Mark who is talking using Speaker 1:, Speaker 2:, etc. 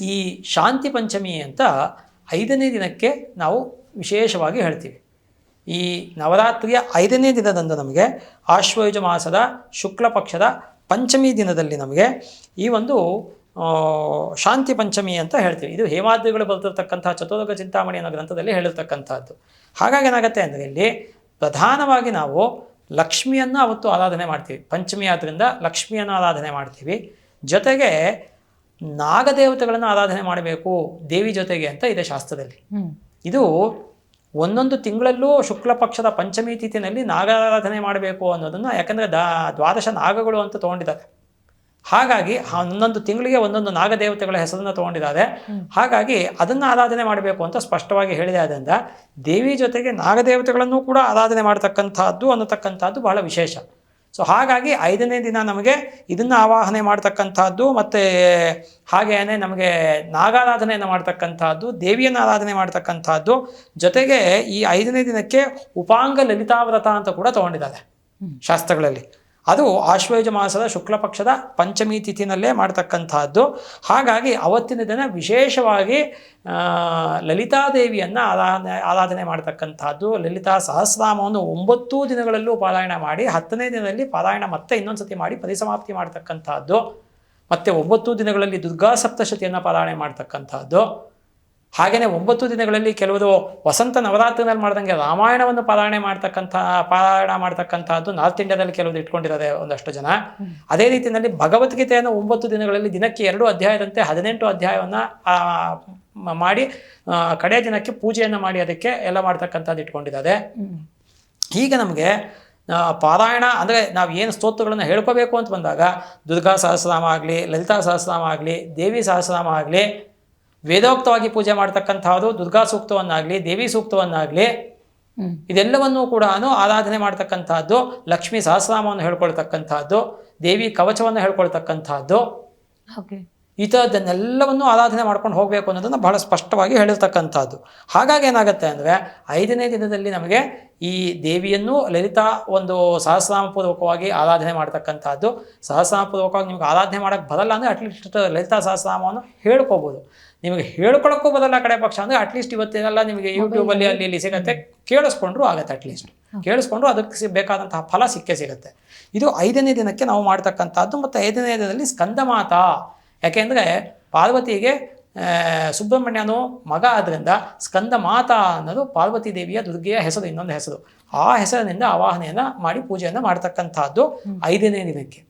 Speaker 1: ಈ ಶಾಂತಿ ಪಂಚಮಿ ಅಂತ ಐದನೇ ದಿನಕ್ಕೆ ನಾವು ವಿಶೇಷವಾಗಿ ಹೇಳ್ತೀವಿ. ಈ ನವರಾತ್ರಿಯ ಐದನೇ ದಿನದಂದು ನಮಗೆ ಆಶ್ವಯುಜ ಮಾಸದ ಶುಕ್ಲ ಪಕ್ಷದ ಪಂಚಮಿ ದಿನದಲ್ಲಿ ನಮಗೆ ಈ ಒಂದು ಶಾಂತಿ ಪಂಚಮಿ ಅಂತ ಹೇಳ್ತೀವಿ. ಇದು ಹೇಮಾದ್ರಿಗಳು ಬರೆದಿರ್ತಕ್ಕಂತಹ ಚತುರ್ಗ ಚಿಂತಾಮಣಿ ಅನ್ನೋ ಗ್ರಂಥದಲ್ಲಿ ಹೇಳಿರ್ತಕ್ಕಂಥದ್ದು. ಹಾಗಾಗಿ ಏನಾಗುತ್ತೆ ಅಂದರೆ ಇಲ್ಲಿ ಪ್ರಧಾನವಾಗಿ ನಾವು ಲಕ್ಷ್ಮಿಯನ್ನು ಅವತ್ತು ಆರಾಧನೆ ಮಾಡ್ತೀವಿ. ಪಂಚಮಿ ಆದ್ದರಿಂದ ಲಕ್ಷ್ಮಿಯನ್ನು ಆರಾಧನೆ ಮಾಡ್ತೀವಿ. ಜೊತೆಗೆ ನಾಗದೇವತೆಗಳನ್ನು ಆರಾಧನೆ ಮಾಡಬೇಕು ದೇವಿ ಜೊತೆಗೆ ಅಂತ ಇದೆ ಶಾಸ್ತ್ರದಲ್ಲಿ. ಇದು ಒಂದೊಂದು ತಿಂಗಳಲ್ಲೂ ಶುಕ್ಲ ಪಕ್ಷದ ಪಂಚಮಿ ತಿಥಿನಲ್ಲಿ ನಾಗಾರಾಧನೆ ಮಾಡಬೇಕು ಅನ್ನೋದನ್ನು ಯಾಕಂದರೆ ದಾ ದ್ವಾದಶ ನಾಗಗಳು ಅಂತ ತೊಗೊಂಡಿದ್ದಾರೆ. ಹಾಗಾಗಿ ಒಂದೊಂದು ತಿಂಗಳಿಗೆ ಒಂದೊಂದು ನಾಗದೇವತೆಗಳ ಹೆಸರನ್ನು ತೊಗೊಂಡಿದ್ದಾರೆ. ಹಾಗಾಗಿ ಅದನ್ನು ಆರಾಧನೆ ಮಾಡಬೇಕು ಅಂತ ಸ್ಪಷ್ಟವಾಗಿ ಹೇಳಿದೆ. ಆದ್ದರಿಂದ ದೇವಿ ಜೊತೆಗೆ ನಾಗದೇವತೆಗಳನ್ನು ಕೂಡ ಆರಾಧನೆ ಮಾಡತಕ್ಕಂಥದ್ದು ಅನ್ನತಕ್ಕಂಥದ್ದು ಬಹಳ ವಿಶೇಷ. ಸೊ ಹಾಗಾಗಿ ಐದನೇ ದಿನ ನಮಗೆ ಇದನ್ನು ಆವಾಹನೆ ಮಾಡ್ತಕ್ಕಂಥದ್ದು ಮತ್ತು ಹಾಗೆಯೇ ನಮಗೆ ನಾಗಾರಾಧನೆಯನ್ನು ಮಾಡ್ತಕ್ಕಂಥದ್ದು ದೇವಿಯನ್ನು ಆರಾಧನೆ ಮಾಡ್ತಕ್ಕಂಥದ್ದು ಜೊತೆಗೆ ಈ ಐದನೇ ದಿನಕ್ಕೆ ಉಪಾಂಗ ಲಲಿತಾವ್ರತ ಅಂತ ಕೂಡ ತಗೊಂಡಿದ್ದಾರೆ ಶಾಸ್ತ್ರಗಳಲ್ಲಿ. ಅದು ಆಶ್ವಯುಜ ಮಾಸದ ಶುಕ್ಲ ಪಕ್ಷದ ಪಂಚಮಿ ತಿಥಿನಲ್ಲೇ ಮಾಡ್ತಕ್ಕಂಥದ್ದು. ಹಾಗಾಗಿ ಅವತ್ತಿನ ದಿನ ವಿಶೇಷವಾಗಿ ಲಲಿತಾದೇವಿಯನ್ನು ಆರಾಧನೆ ಆರಾಧನೆ ಮಾಡ್ತಕ್ಕಂಥದ್ದು. ಲಲಿತಾ ಸಹಸ್ರಾಮವನ್ನು ಒಂಬತ್ತು ದಿನಗಳಲ್ಲೂ ಪಾರಾಯಣ ಮಾಡಿ, ಹತ್ತನೇ ದಿನದಲ್ಲಿ ಪಾರಾಯಣ ಮತ್ತೆ ಇನ್ನೊಂದು ಸತಿ ಮಾಡಿ ಪರಿಸಮಾಪ್ತಿ ಮಾಡ್ತಕ್ಕಂಥದ್ದು. ಮತ್ತು ಒಂಬತ್ತು ದಿನಗಳಲ್ಲಿ ದುರ್ಗಾ ಸಪ್ತಶತಿಯನ್ನು ಪಾರಾಯಣ ಮಾಡ್ತಕ್ಕಂಥದ್ದು. ಹಾಗೆಯೇ ಒಂಬತ್ತು ದಿನಗಳಲ್ಲಿ ಕೆಲವರು ವಸಂತ ನವರಾತ್ರಿನಲ್ಲಿ ಮಾಡ್ದಂಗೆ ರಾಮಾಯಣವನ್ನು ಪಾರಾಯಣೆ ಮಾಡ್ತಕ್ಕಂಥ ಪಾರಾಯಣ ಮಾಡ್ತಕ್ಕಂಥದ್ದು ನಾರ್ತ್ ಇಂಡಿಯಾದಲ್ಲಿ ಕೆಲವರು ಇಟ್ಕೊಂಡಿದ್ದಾರೆ ಒಂದಷ್ಟು ಜನ. ಅದೇ ರೀತಿಯಲ್ಲಿ ಭಗವದ್ಗೀತೆಯನ್ನು ಒಂಬತ್ತು ದಿನಗಳಲ್ಲಿ ದಿನಕ್ಕೆ ಎರಡು ಅಧ್ಯಾಯದಂತೆ ಹದಿನೆಂಟು ಅಧ್ಯಾಯವನ್ನು ಮಾಡಿ ಕಡೆಯ ದಿನಕ್ಕೆ ಪೂಜೆಯನ್ನು ಮಾಡಿ ಅದಕ್ಕೆ ಎಲ್ಲ ಮಾಡ್ತಕ್ಕಂಥದ್ದು ಇಟ್ಕೊಂಡಿದ್ದಾರೆ. ಈಗ ನಮಗೆ ಪಾರಾಯಣ ಅಂದರೆ ನಾವು ಏನು ಸ್ತೋತ್ರಗಳನ್ನು ಹೇಳ್ಕೋಬೇಕು ಅಂತ ಬಂದಾಗ ದುರ್ಗಾ ಸಹಸ್ರನಾಮ ಆಗಲಿ ಲಲಿತಾ ಸಹಸ್ರನಾಮ ಆಗಲಿ ದೇವಿ ಸಹಸ್ರನಾಮ ಆಗಲಿ ವೇದೋಕ್ತವಾಗಿ ಪೂಜೆ ಮಾಡ್ತಕ್ಕಂಥದ್ದು ದುರ್ಗಾ ಸೂಕ್ತವನ್ನಾಗಲಿ ದೇವಿ ಸೂಕ್ತವನ್ನಾಗಲಿ ಇದೆಲ್ಲವನ್ನೂ ಕೂಡ ಆರಾಧನೆ ಮಾಡ್ತಕ್ಕಂಥದ್ದು ಲಕ್ಷ್ಮೀ ಸಹಸ್ರನಾಮವನ್ನು ಹೇಳ್ಕೊಳ್ತಕ್ಕಂಥದ್ದು ದೇವಿ ಕವಚವನ್ನು ಹೇಳ್ಕೊಳ್ತಕ್ಕಂಥದ್ದು ಈ ಥರದನ್ನೆಲ್ಲವನ್ನು ಆರಾಧನೆ ಮಾಡ್ಕೊಂಡು ಹೋಗಬೇಕು ಅನ್ನೋದನ್ನು ಬಹಳ ಸ್ಪಷ್ಟವಾಗಿ ಹೇಳಿರ್ತಕ್ಕಂಥದ್ದು. ಹಾಗಾಗಿ ಏನಾಗುತ್ತೆ ಅಂದರೆ ಐದನೇ ದಿನದಲ್ಲಿ ನಮಗೆ ಈ ದೇವಿಯನ್ನು ಲಲಿತಾ ಒಂದು ಸಹಸ್ರಾಮಪೂರ್ವಕವಾಗಿ ಆರಾಧನೆ ಮಾಡ್ತಕ್ಕಂಥದ್ದು. ಸಹಸ್ರಾಮಪೂರ್ವಕವಾಗಿ ನಿಮ್ಗೆ ಆರಾಧನೆ ಮಾಡೋಕೆ ಬರಲ್ಲ ಅಂದರೆ ಅಟ್ಲೀಸ್ಟ್ ಲಲಿತಾ ಸಹಸ್ರಾಮವನ್ನು ಹೇಳ್ಕೋಬೋದು. ನಿಮಗೆ ಹೇಳ್ಕೊಳಕ್ಕೂ ಬರಲ್ಲ ಕಡೆ ಪಕ್ಷ ಅಂದರೆ ಅಟ್ಲೀಸ್ಟ್ ಇವತ್ತೇನೆಲ್ಲ ನಿಮಗೆ ಯೂಟ್ಯೂಬಲ್ಲಿ ಅಲ್ಲಿ ಇಲ್ಲಿ ಸಿಗುತ್ತೆ. ಕೇಳಿಸ್ಕೊಂಡ್ರು ಆಗುತ್ತೆ ಅಟ್ಲೀಸ್ಟ್ ಕೇಳಿಸ್ಕೊಂಡ್ರು ಅದಕ್ಕೆ ಸಿ- ಬೇಕಾದಂತಹ ಫಲ ಸಿಕ್ಕೇ ಸಿಗುತ್ತೆ. ಇದು ಐದನೇ ದಿನಕ್ಕೆ ನಾವು ಮಾಡ್ತಕ್ಕಂಥದ್ದು. ಮತ್ತು ಐದನೇ ದಿನದಲ್ಲಿ ಸ್ಕಂದಮಾತ. ಯಾಕೆಂದರೆ ಪಾರ್ವತಿಗೆ ಸುಬ್ರಹ್ಮಣ್ಯನು ಮಗ ಆದ್ದರಿಂದ ಸ್ಕಂದ ಮಾತಾ ಅನ್ನೋದು ಪಾರ್ವತಿ ದೇವಿಯ ದುರ್ಗೆಯ ಹೆಸರು ಇನ್ನೊಂದು ಹೆಸರು. ಆ ಹೆಸರಿನಿಂದ ಆವಾಹನೆಯನ್ನು ಮಾಡಿ ಪೂಜೆಯನ್ನು ಮಾಡ್ತಕ್ಕಂಥದ್ದು ಐದನೇ ದಿನಕ್ಕೆ.